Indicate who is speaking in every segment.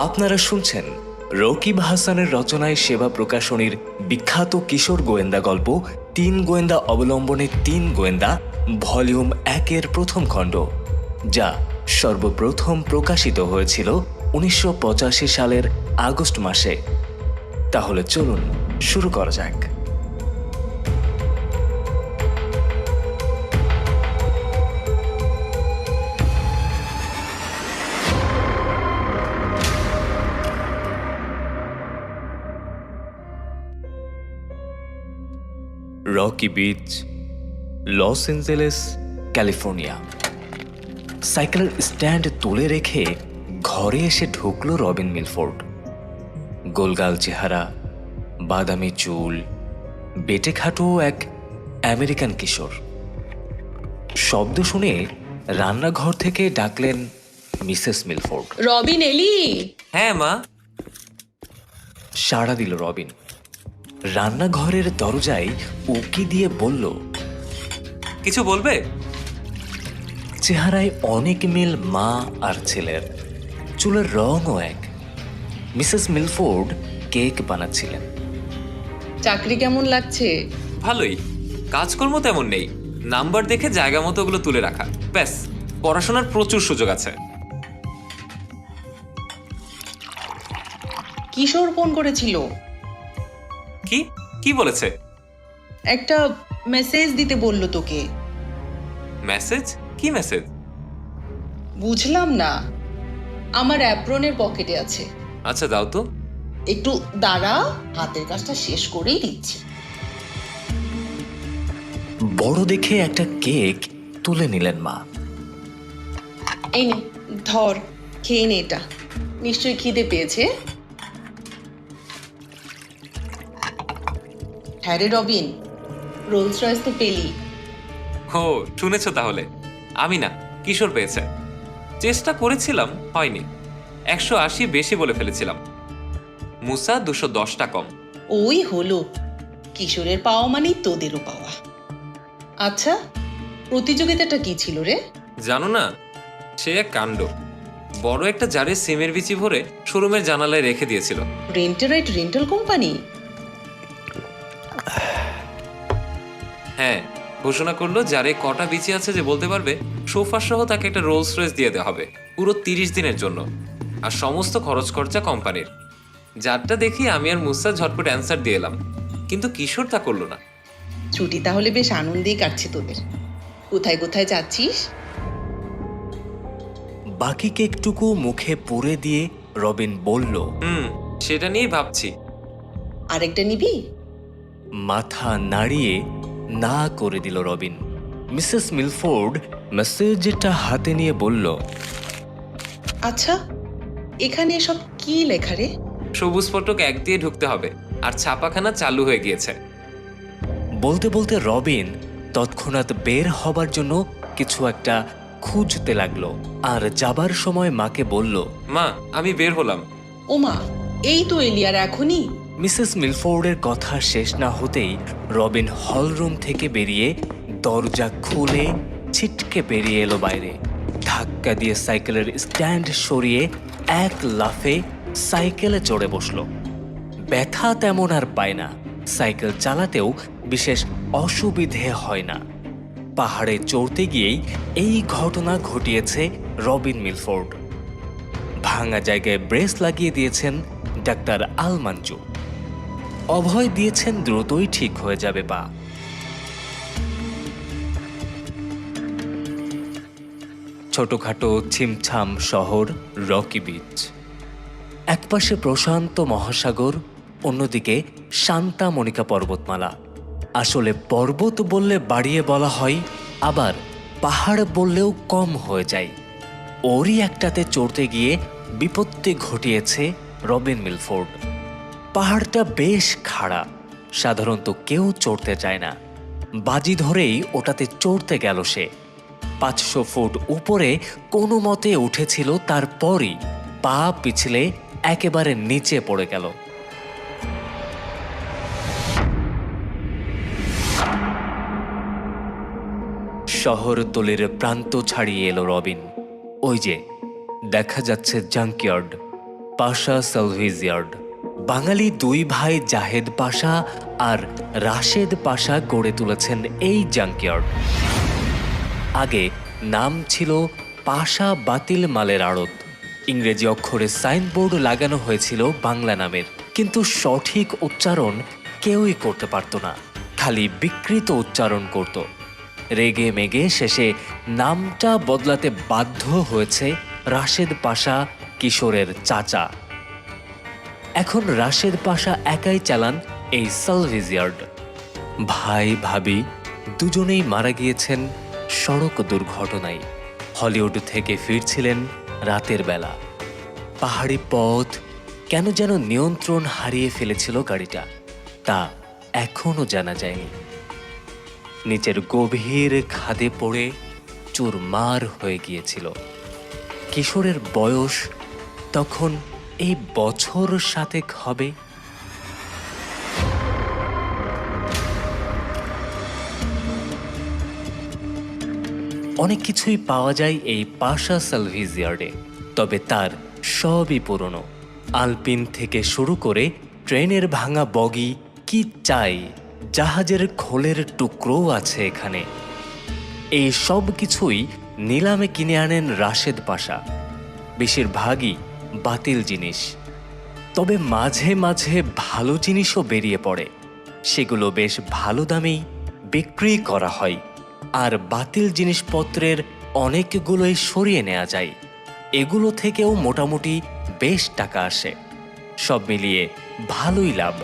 Speaker 1: আপনারা শুনছেন রকিব হাসানের রচনায় সেবা প্রকাশনীর বিখ্যাত কিশোর গোয়েন্দা গল্প, তিন গোয়েন্দা অবলম্বনে তিন গোয়েন্দা, ভলিউম একের প্রথম খণ্ড, যা সর্বপ্রথম প্রকাশিত হয়েছিল উনিশশো পঁচাশি সালের আগস্ট মাসে। তাহলে চলুন শুরু করা যাক। Rocky Beach Los Angeles California সাইকেলের স্ট্যান্ড তুলে রেখে ঘরে এসে ঢুকলো রবিন মিলফোর্ড। গোলগাল চেহারা বাদামি চুল বেটে খাটো এক আমেরিকান কিশোর। শব্দ শুনে রান্নাঘর থেকে ডাকলেন মিসেস মিলফোর্ড।
Speaker 2: রবিন এলি?
Speaker 3: হ্যাঁ মা।
Speaker 1: সাড়া দিল রবিন। রান্নাঘরের দরজায় উকি দিয়ে বলল
Speaker 3: কিছু বলবে?
Speaker 1: চেহারায় অনেক মিল মা আর ছেলের। চুলের রঙও এক। মিসেস মিলফোর্ড কেক বানাচ্ছিলেন।
Speaker 2: চাকরি কেমন লাগছে?
Speaker 3: ভালোই। কাজকর্ম তেমন নেই। নাম্বার দেখে জায়গা মতো ওগুলো তুলে রাখা। ব্যাস পড়াশোনার প্রচুর সুযোগ আছে।
Speaker 2: কিশোর ফোন করেছিল।
Speaker 3: কি? কি বলেছে?
Speaker 2: একটা মেসেজ দিতে বলল তোকে।
Speaker 3: মেসেজ কি মেসেজ
Speaker 2: বুঝলাম না। আমার অ্যাপ্রনের পকেটে আছে।
Speaker 3: আচ্ছা দাও তো।
Speaker 2: একটু দাঁড়া হাতের কাজটা শেষ করেই দিচ্ছি।
Speaker 1: বড় দেখে একটা কেক তুলে নিলেন মা।
Speaker 2: এই নে ধর খেয়ে নে এটা। নিশ্চয়ই খিদে পেয়েছে। হ্যাঁ রে রবিন রোলস রয়েস তো পেলি।
Speaker 3: ও শুনেছো তাহলে। আমি না কিশোর পেয়েছে। চেষ্টা করেছিলাম হয়নি। একশো আশি বেশি বলে ফেলেছিলাম। মুসা দুশো দশটা কম।
Speaker 2: ওই হলো। কিশোরের পাওয়া মানেই তোদেরও পাওয়া। আচ্ছা প্রতিযোগিতাটা কি ছিল রে?
Speaker 3: জানো না সে এক কাণ্ড। বড় একটা জারে সিমের বিচি ভরে শোরুমের জানালায় রেখে দিয়েছিল।
Speaker 2: Rentaright rental company?
Speaker 3: হ্যাঁ ঘোষণা করল যারে কটা বিচি আছে যে বলতে পারবে সোফা সহ তাকে একটা রোলস রয়েস দিয়ে দেওয়া হবে পুরো তিরিশ দিনের জন্য। আর সমস্ত খরচ খরচা কোম্পানির। যারটা দেখি আমি আর মুসা ঝটপট অ্যান্সার দিয়ে এলাম। কিন্তু কিশোর তা করল না।
Speaker 2: ছুটি তাহলে বেশ আনন্দেই কাটছে তোদের। কোথায় কোথায় যাচ্ছিস?
Speaker 1: বাকি কেকটুকু মুখে পুরে দিয়ে রবিন বলল
Speaker 3: হুম সেটা নিয়েই ভাবছি।
Speaker 2: আরেকটা নিবি?
Speaker 1: মাথা নাড়িয়ে না করে দিল রবিন। মিসেস মিলফোর্ড মেসেজটা হাতে নিয়ে বলল
Speaker 2: আচ্ছা এখানে সব কি লেখা রে?
Speaker 3: সবুজ ফটক এক দিয়ে ঢুকতে হবে আর ছাপাখানা চালু হয়ে গিয়েছে।
Speaker 1: বলতে বলতে রবিন তৎক্ষণাৎ বের হবার জন্য কিছু একটা খুঁজতে লাগল আর যাবার সময় মাকে বলল
Speaker 3: মা আমি বের হলাম।
Speaker 2: ওমা এই তো এলিয়ার এখনই?
Speaker 1: মিসেস মিলফোর্ডের কথা শেষ না হতেই রবিন হলরুম থেকে বেরিয়ে দরজা খুলে ছিটকে বেরিয়ে এলো বাইরে। ধাক্কা দিয়ে সাইকেলের স্ট্যান্ড সরিয়ে এক লাফে সাইকেলে চড়ে বসল। ব্যথা তেমন আর পায় না। সাইকেল চালাতেও বিশেষ অসুবিধে হয় না। পাহাড়ে চড়তে গিয়েই এই ঘটনা ঘটিয়েছে রবিন মিলফোর্ড। ভাঙা জায়গায় ব্রেস লাগিয়ে দিয়েছেন ডাক্তার আলমানজু অভয় দিয়েছেন দ্রুতই ঠিক হয়ে যাবে পা। ছোটখাটো ছিমছাম শহর, রকি বিচ। একপাশে প্রশান্ত মহাসাগর, অন্যদিকে শান্তা মনিকা পর্বতমালা। আসলে পর্বত বললে বাড়িয়ে বলা হয়, আবার পাহাড় বললেও কম হয়ে যায়। ওরই একটাতে চড়তে গিয়ে বিপত্তি ঘটিয়েছে রবিন মিলফোর্ড। পাহাড়টা বেশ খাড়া, সাধারণত কেউ চড়তে চায় না। বাজি ধরেই ওটাতে চড়তে গেল সে। পাঁচশো ফুট উপরে কোনো মতে উঠেছিল তারপরই পা পিছলে একেবারে নিচে পড়ে গেল। শহরতলির প্রান্ত ছাড়িয়ে এলো রবিন। ওই যে, দেখা যাচ্ছে জাঙ্কিয়ার্ড পাশা সালভিজ ইয়ার্ড। বাঙালি দুই ভাই জাহেদ পাশা আর রাশেদ পাশা গড়ে তুলেছেন এই জাঙ্কিয়ার্ড আগে নাম ছিল পাশা বাতিল মালের আড়ত। ইংরেজি অক্ষরে সাইনবোর্ড লাগানো হয়েছিল বাংলা নামের। কিন্তু সঠিক উচ্চারণ কেউই করতে পারত না। খালি বিকৃত উচ্চারণ করত। রেগে মেগে শেষে নামটা বদলাতে বাধ্য হয়েছে রাশেদ পাশা কিশোরের চাচা। এখন রাশেদ পাশা একাই চালান এই সালভিজিয়ার্ড। ভাই, ভাবি দুজনেই মারা গিয়েছেন সড়ক দুর্ঘটনায়। হলিউড থেকে ফিরছিলেন রাতের বেলা। পাহাড়ি পথ কেন যেন নিয়ন্ত্রণ হারিয়ে ফেলেছিল গাড়িটা, তা এখনও জানা যায়নি। নিচের গভীর খাদে পড়ে চুরমার হয়ে গিয়েছিল। কিশোরের বয়স তখন এই বছর সাতেক হবে। অনেক কিছুই পাওয়া যায় এই পাশা সালভিজিয়ার্ডে তবে তার সবই পুরনো। আলপিন থেকে শুরু করে ট্রেনের ভাঙা বগি, কি চাই, জাহাজের খোলের টুকরোও আছে এখানে। এই সব কিছুই নিলামে কিনে আনেন রাশেদ পাশা। বেশিরভাগই বাতিল জিনিস। তবে মাঝে মাঝে ভালো জিনিসও বেরিয়ে পড়ে। সেগুলো বেশ ভালো দামেই বিক্রি করা হয়। আর বাতিল জিনিসপত্রের অনেকগুলোই সরিয়ে নেওয়া যায়। এগুলো থেকেও মোটামুটি বেশ টাকা আসে। সব মিলিয়ে ভালোই লাভ।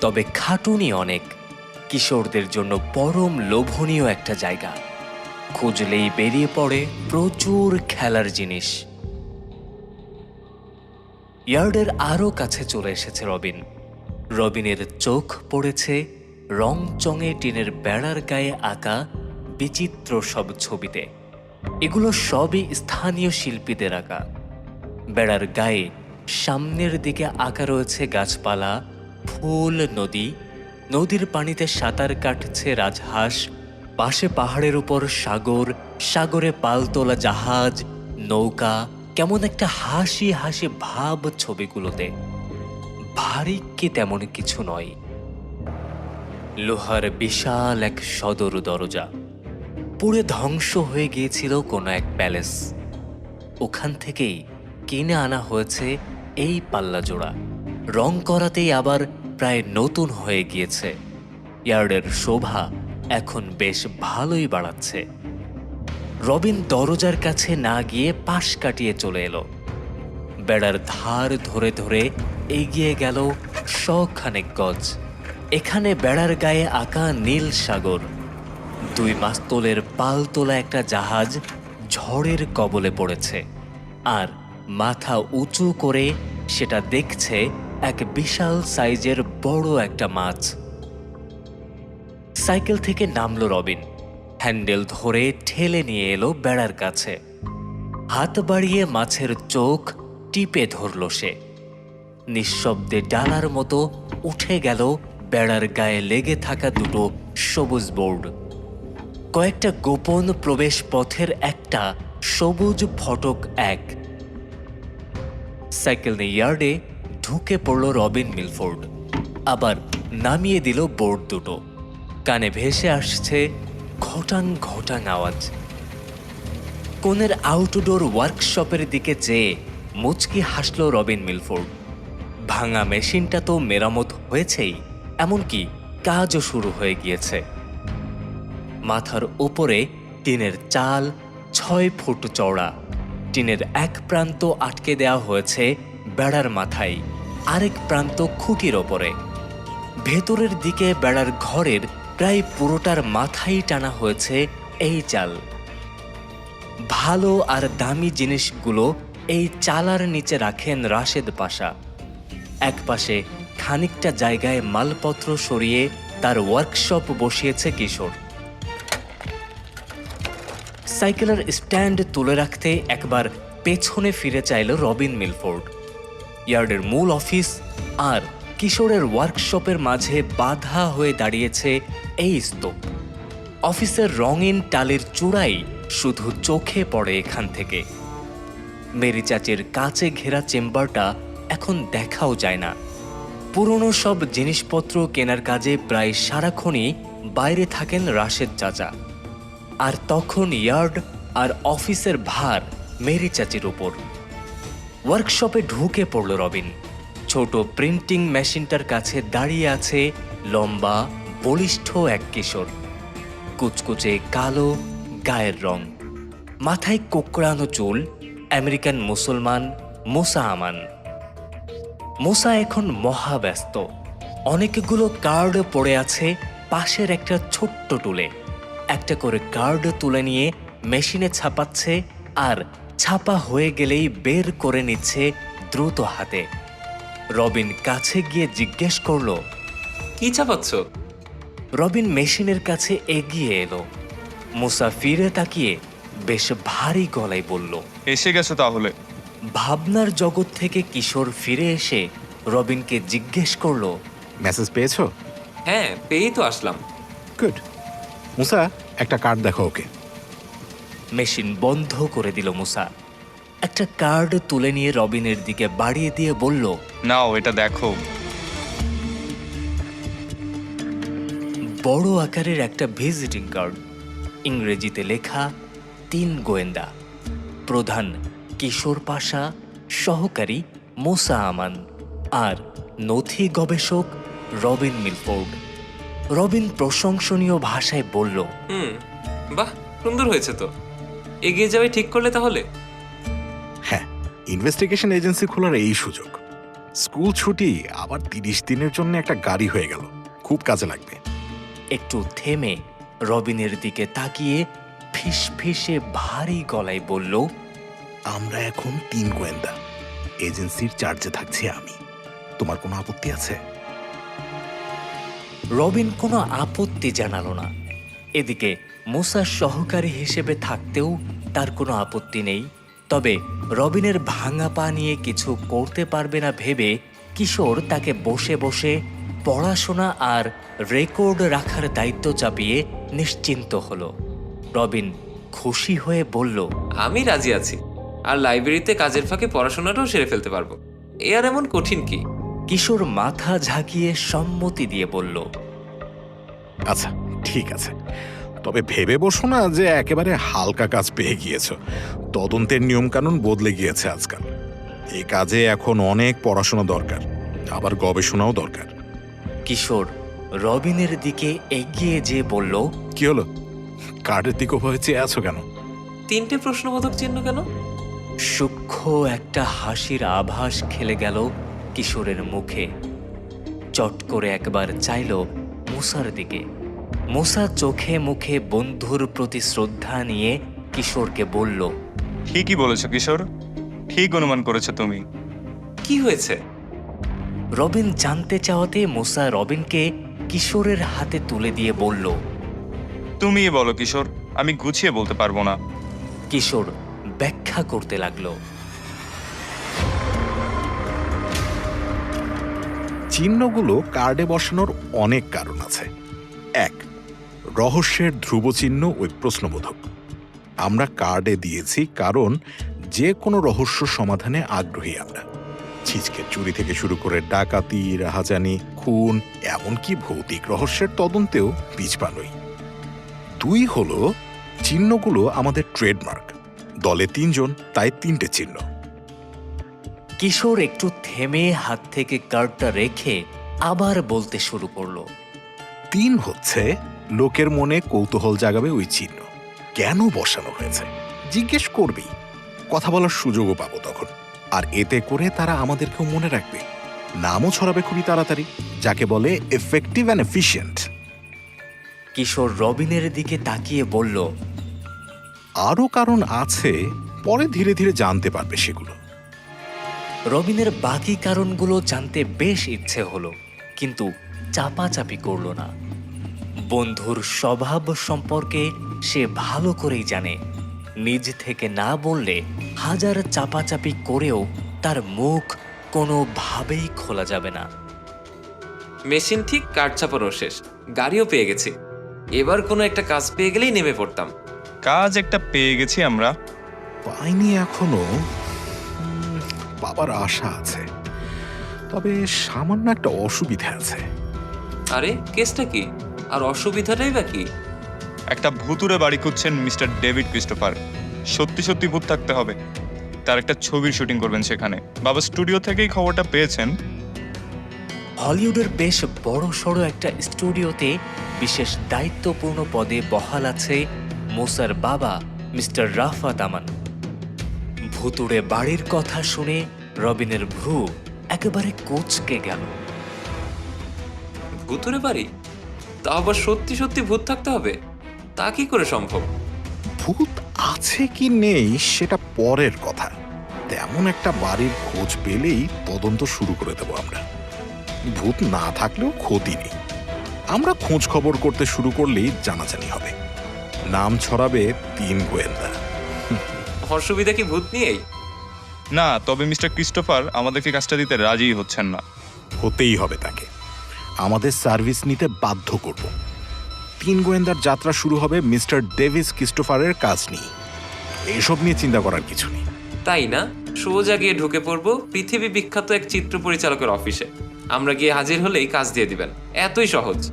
Speaker 1: তবে খাটুনি অনেক। কিশোরদের জন্য পরম লোভনীয় একটা জায়গা। খুঁজলেই বেরিয়ে পড়ে প্রচুর খেলার জিনিস। ইয়ার্ডের আরও কাছে চলে এসেছে রবিন। রবিনের চোখ পড়েছে রং চঙে টিনের বেড়ার গায়ে আঁকা বিচিত্র সব ছবিতে। এগুলো সবই স্থানীয় শিল্পীদের আঁকা। বেড়ার গায়ে সামনের দিকে আঁকা রয়েছে গাছপালা, ফুল, নদী। নদীর পানিতে সাঁতার কাটছে রাজহাঁস। পাশে পাহাড়ের উপর সাগর, সাগরে পালতোলা জাহাজ, নৌকা কেমন একটা হাসি হাসি ভাব ছবিগুলোতে। ভারী কি তেমন কিছু নয়। লোহার বিশাল এক সদর দরজা। পুড়ে ধ্বংস হয়ে গিয়েছিল কোনো এক প্যালেস। ওখান থেকেই কিনে আনা হয়েছে এই পাল্লা জোড়া। রং করাতেই আবার প্রায় নতুন হয়ে গিয়েছে। ইয়ার্ডের শোভা এখন বেশ ভালোই বাড়াচ্ছে। রবিন দরজার কাছে না গিয়ে পাশ কাটিয়ে চলে এলো। বেড়ার ধার ধরে ধরে এগিয়ে গেল শখানেক গজ। এখানে বেড়ার গায়ে আঁকা নীল সাগর। দুই মাস্তলের পাল তোলা একটা জাহাজ ঝড়ের কবলে পড়েছে আর মাথা উঁচু করে সেটা দেখছে এক বিশাল সাইজের বড় একটা মাছ। সাইকেল থেকে নামলো রবিন। হ্যান্ডেল ধরে ঠেলে নিয়ে এলো বেড়ার কাছে। হাত বাড়িয়ে মাছের চোখ টিপে ধরল সে। নিঃশব্দে ডালার মতো উঠে গেল বেড়ার গায়ে লেগে থাকা দুটো সবুজ বোর্ড। কয়েকটা গোপন প্রবেশ পথের একটা সবুজ ফটক এক। সাইকেল নিয়ে ইয়ার্ডে ঢুকে পড়ল রবিন মিলফোর্ড। আবার নামিয়ে দিল বোর্ড দুটো। কানে ভেসে আসছে ঘটাং ঘটাং আওয়াজ। কোনের আউটডোর ওয়ার্কশপের দিকে চেয়ে মুচকি হাসল রবিন মিলফোর্ড। ভাঙা মেশিনটা তো মেরামত হয়েছেই, এমনকি কাজও শুরু হয়ে গিয়েছে। মাথার ওপরে টিনের চাল, ছয় ফুট চওড়া। টিনের এক প্রান্ত আটকে দেওয়া হয়েছে বেড়ার মাথায়, আরেক প্রান্ত খুঁটির ওপরে। ভেতরের দিকে বেড়ার ঘরের প্রায় পুরোটার মাথায় টানা হয়েছে এই চাল। ভালো আর দামি জিনিসগুলো এই চালার নিচে রাখেন রাশেদ পাশা। এক পাশে খানিকটা জায়গায় মালপত্র সরিয়ে তার ওয়ার্কশপ বসিয়েছে কিশোর। সাইকেলের স্ট্যান্ড তুলে রাখতে একবার পেছনে ফিরে চাইল রবিন মিলফোর্ড। ইয়ার্ডের মূল অফিস আর কিশোরের ওয়ার্কশপের মাঝে বাধা হয়ে দাঁড়িয়েছে এই স্তূপ। অফিসের রঙিন টালের চূড়াই শুধু চোখে পড়ে এখান থেকে। মেরি চাচির কাছে ঘেরা চেম্বারটা এখন দেখাও যায় না। পুরনো সব জিনিসপত্র কেনার কাজে প্রায় সারাক্ষণই বাইরে থাকেন রাশেদ চাচা। আর তখন ইয়ার্ড আর অফিসের ভার মেরি চাচির ওপর ওয়ার্কশপে ঢুকে পড়ল রবিন। ছোট প্রিন্টিং মেশিনটার কাছে দাঁড়িয়ে আছে লম্বা বলিষ্ঠ এক কিশোর। কুচকুচে কালো, গায়ের রং। মাথায় কোকড়ানো চুল, আমেরিকান মুসলমান মোসা আমান। মোসা এখন মহাব্যস্ত অনেকগুলো কার্ড পড়ে আছে পাশের একটা ছোট্ট টুলে। একটা করে কার্ড তুলে নিয়ে মেশিনে ছাপাচ্ছে আর ছাপা হয়ে গেলেই বের করে নিচ্ছে দ্রুত হাতে। রবিন কাছে গিয়ে জিজ্ঞেস করল,
Speaker 3: কি চাপাচ্ছ
Speaker 1: রবিন মেশিনের কাছে এগিয়ে এলো। মুসা ফিরে তাকিয়ে বেশ ভারী গলায় বলল
Speaker 4: এসে গেছো তাহলে।
Speaker 1: ভাবনার জগৎ থেকে কিশোর ফিরে এসে রবিনকে জিজ্ঞেস করল
Speaker 5: মেসেজ পেয়েছ?
Speaker 3: হ্যাঁ পেয়েই তো আসলাম।
Speaker 5: গুড মুসা একটা কার্ড দেখো ওকে।
Speaker 1: মেশিন বন্ধ করে দিল মুসা। একটা কার্ড তুলে নিয়ে রবিনের দিকে বাড়িয়ে দিয়ে বলল
Speaker 4: নাও এটা দেখো।
Speaker 1: বড় আকারের একটা ভিজিটিং কার্ড। ইংরেজিতে লেখা তিন গোয়েন্দা। প্রধান কিশোর পাশা সহকারী মোসা আমান। আর নথি গবেষক রবিন মিলফোর্ড। রবিন প্রশংসনীয় ভাষায় বলল
Speaker 3: হুম বাহ সুন্দর হয়েছে তো। এগিয়ে যাবে ঠিক করলে তাহলে?
Speaker 5: হ্যাঁ ইনভেস্টিগেশন এজেন্সি খোলার এই সুযোগ। স্কুল ছুটি আবার তিরিশ দিনের জন্য একটা গাড়ি হয়ে গেল। খুব কাজে লাগবে।
Speaker 1: একটু থেমে রবিনের দিকে তাকিয়ে ফিস ফিসে ভারী গলায় বলল
Speaker 5: আমরা এখন তিন গোয়েন্দা। এজেন্সির চার্জে থাকছি আমি। তোমার কোনো আপত্তি আছে?
Speaker 1: রবিন কোনো আপত্তি জানালো না। এদিকে মুসার সহকারী হিসেবে থাকতেও তার কোনো আপত্তি নেই। তবে রবিনের ভাঙা পা নিয়ে কিছু করতে পারবে না ভেবে কিশোর তাকে বসে বসে পড়াশোনা আর রেকর্ড রাখার দায়িত্ব চাপিয়ে নিশ্চিন্ত হলো। রবিন খুশি হয়ে বলল
Speaker 3: আমি রাজি আছি। আর লাইব্রেরিতে কাজের ফাঁকে পড়াশোনাটাও সেরে ফেলতে পারব। এ আর এমন কঠিন কি?
Speaker 1: কিশোর মাথা ঝাঁকিয়ে সম্মতি দিয়ে বলল
Speaker 5: আচ্ছা ঠিক আছে। তবে ভেবে বসো না যে একেবারে হালকা কাজ পেয়ে গিয়েছো। তদন্তের নিয়মকানুন বদলে গিয়েছে আজকাল। এই কাজে এখন অনেক পড়াশোনা দরকার আবার গবেষণাও দরকার।
Speaker 1: কিশোর রবিনের দিকে এগিয়ে যেয়ে বলল
Speaker 5: কি হলো? কার্ডের দিকে ভয়ে চেয়ে আছো কেন?
Speaker 3: তিনটে প্রশ্নবোধক চিহ্ন কেন?
Speaker 1: সূক্ষ্ম একটা হাসির আভাস খেলে গেল কিশোরের মুখে। চট করে একবার চাইল মুসার দিকে। মুসা চোখে মুখে বন্ধুর প্রতি শ্রদ্ধা নিয়ে কিশোরকে বলল
Speaker 4: ঠিকই বলেছ কিশোর ঠিক অনুমান করেছ তুমি।
Speaker 3: কি হয়েছে?
Speaker 1: রবিন জানতে চাওয়াতে মোসা রবিনকে কিশোরের হাতে তুলে দিয়ে বলল
Speaker 4: তুমি বলো কিশোর আমি গুছিয়ে বলতে পারব না।
Speaker 1: কিশোর ব্যাখ্যা করতে লাগল।
Speaker 5: চিহ্নগুলো কার্ডে বসানোর অনেক কারণ আছে। এক রহস্যের ধ্রুব চিহ্ন ওই প্রশ্নবোধক। আমরা কার্ডে দিয়েছি কারণ যে কোনো রহস্য সমাধানে আগ্রহী আমরা। ছিচকে চুরি থেকে শুরু করে ডাকাতি রাহাজানি খুন এমনকি ভৌতিক রহস্যের তদন্তেও পিছপা নই দুই হলো চিহ্নগুলো আমাদের ট্রেডমার্ক। দলে তিনজন তাই তিনটে চিহ্ন।
Speaker 1: কিশোর একটু থেমে হাত থেকে কার্ডটা রেখে আবার বলতে শুরু করল।
Speaker 5: তিন হচ্ছে লোকের মনে কৌতূহল জাগাবে ওই চিহ্ন। কেন বসানো হয়েছে? জিজ্ঞেস করবি। কথা বলার সুযোগও পাবো তখন। আর এতে করে তারা আমাদেরকেও মনে রাখবে। নামও ছড়াবে খুবই তাড়াতাড়ি যাকে বলে এফেক্টিভ অ্যান্ড এফিশিয়েন্ট
Speaker 1: কিশোর রবিনের দিকে তাকিয়ে বলল
Speaker 5: আরও কারণ আছে পরে ধীরে ধীরে জানতে পারবে সেগুলো।
Speaker 1: রবিনের বাকি কারণগুলো জানতে বেশ ইচ্ছে হলো কিন্তু চাপাচাপি করল না। বন্ধুর স্বভাব সম্পর্কে সে ভালো করেই জানে নিজ থেকে না বললে হাজার চাপাচাপি করেও তার মুখ কোনোভাবেই খোলা যাবে না।
Speaker 3: মেশিন ঠিক কাঠ ছাপানো শেষ। গাড়িও পেয়ে গেছি। এবার কোনো একটা কাজ পেয়ে গেলেই নেমে পড়তাম।
Speaker 4: কাজ একটা পেয়ে গেছি আমরা।
Speaker 5: পাইনি এখনও। উম, বাবার আশা আছে। তবে সামান্য একটা অসুবিধা আছে।
Speaker 3: আরে কেসটা কি? আর অসুবিধাটাই বা কি?
Speaker 4: একটা ভুতুরে বাড়ি খুঁজছেন মিস্টার ডেভিড ক্রিস্টোফার। সত্যি সত্যি ভূত থাকতে হবে। তার একটা ছবির শুটিং করবেন সেখানে। বাবা স্টুডিও থেকেই খবরটা পেয়েছেন।
Speaker 1: হলিউডের বেশ বড় সড়ো একটা স্টুডিওতে বিশেষ দায়িত্বপূর্ণ পদে বহাল আছে মোসার বাবা মিস্টার রাফাত আমান ভুতুড়ে বাড়ির কথা শুনে রবিনের ভ্রু একেবারে কোচকে গেল।
Speaker 3: ভূতুরে বাড়ি? তা আবার সত্যি সত্যি ভূত থাকতে হবে? তা কি করে সম্ভব?
Speaker 5: ভূত আছে কি নেই সেটা পরের কথা। তেমন একটা বাড়ির খোঁজ পেলেই তদন্ত শুরু করে দেব আমরা। ভূত না থাকলেও ক্ষতি নেই। আমরা খোঁজ খবর করতে শুরু করলেই জানাজানি হবে। নাম ছড়াবে তিন গোয়েন্দা।
Speaker 3: অসুবিধা কি ভূত নিয়েই?
Speaker 4: না তবে মিস্টার ক্রিস্টোফার আমাদেরকে কাজটা দিতে রাজিই হচ্ছেন না।
Speaker 5: হতেই হবে তাকে। আমাদের সার্ভিস নিতে বাধ্য করব। তিন গোয়েন্দার যাত্রা শুরু হবে মিস্টার ডেভিস ক্রিস্টোফারের কাজ নিয়ে। এসব নিয়ে চিন্তা করার কিছু নেই।
Speaker 3: তাই না? সোজা গিয়ে ঢুকে পড়ব পৃথিবী বিখ্যাত এক চিত্র পরিচালকের অফিসে। আমরা গিয়ে হাজির হলেই কাজ দিয়ে দিবেন। এতই সহজ।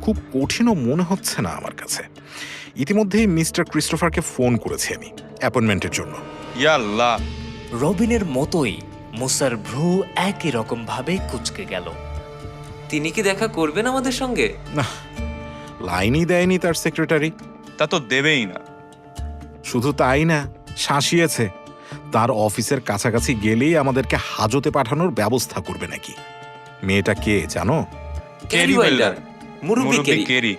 Speaker 5: খুব কঠিনও মনে হচ্ছে না আমার কাছে। ইতিমধ্যেই মিস্টার ক্রিস্টোফারকে ফোন করেছি আমি অ্যাপয়েন্টমেন্টের জন্য।
Speaker 4: ইয়াল্লাহ
Speaker 1: রবিনের মতোই মুসার ভ্রু একই রকম ভাবে কুচকে গেল।
Speaker 3: তিনি কি দেখা করবেন আমাদের সঙ্গে?
Speaker 5: না লাইনই দেয়নি তার সেক্রেটারি
Speaker 4: তা তো দেবেই না।
Speaker 5: শুধু তাই না শাসিয়েছে। তার অফিসের কাছাকাছি গেলেই আমাদেরকে হাজতে পাঠানোর ব্যবস্থা করবে নাকি। মেয়েটা কে জানো?
Speaker 3: কেরি
Speaker 4: কেরি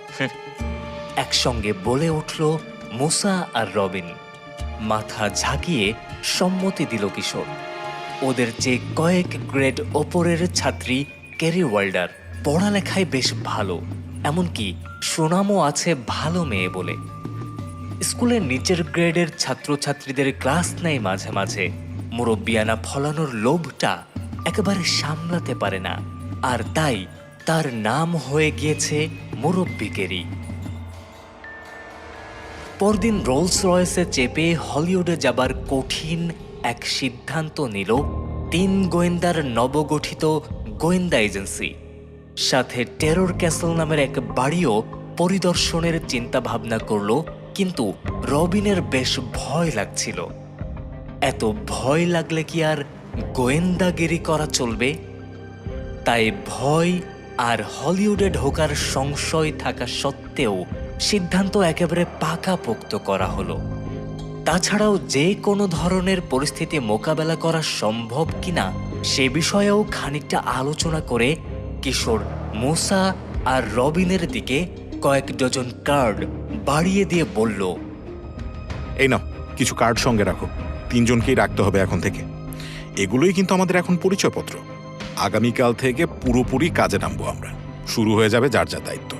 Speaker 1: একসঙ্গে বলে উঠল মুসা আর রবিন। মাথা ঝাঁকিয়ে সম্মতি দিল কিশোর। ওদের চেয়ে কয়েক গ্রেড ওপরের ছাত্রী ক্যারি ওয়ার্ল্ডার পড়ালেখায় বেশ ভালো। এমনকি সুনামও আছে ভালো মেয়ে বলে। স্কুলের নিচের গ্রেডের ছাত্রছাত্রীদের ক্লাস নেয় মাঝে মাঝে। মুরব্বিয়ানা ফলানোর লোভটা একেবারে সামলাতে পারে না। আর তাই তার নাম হয়ে গিয়েছে মুরব্বিকেরই। পরদিন রোলস রয়েসে চেপে হলিউডে যাবার কঠিন এক সিদ্ধান্ত নিল তিন গোয়েন্দার নবগঠিত গোয়েন্দা এজেন্সি। সাথে টেরর ক্যাসল নামের এক বাড়িও পরিদর্শনের চিন্তা ভাবনা করল, কিন্তু রবিনের বেশ ভয় লাগছিল। এত ভয় লাগলে কি আর গোয়েন্দাগিরি করা চলবে? তাই ভয় আর হলিউডে ঢোকার সংশয় থাকা সত্ত্বেও সিদ্ধান্ত একেবারে পাকাপোক্ত করা হলো। তাছাড়াও যে কোনো ধরনের পরিস্থিতি মোকাবেলা করা সম্ভব কিনা সে বিষয়েও খানিকটা আলোচনা করে কিশোর মোসা আর রবিনের দিকে কয়েক ডজন কার্ড বাড়িয়ে দিয়ে বলল,
Speaker 5: এই না কিছু কার্ড সঙ্গে রাখো। তিনজনকেই রাখতে হবে এখন থেকে। এগুলোই কিন্তু আমাদের এখন পরিচয়পত্র। আগামীকাল থেকে পুরোপুরি কাজে নামবো আমরা। শুরু হয়ে যাবে যার যা দায়িত্ব।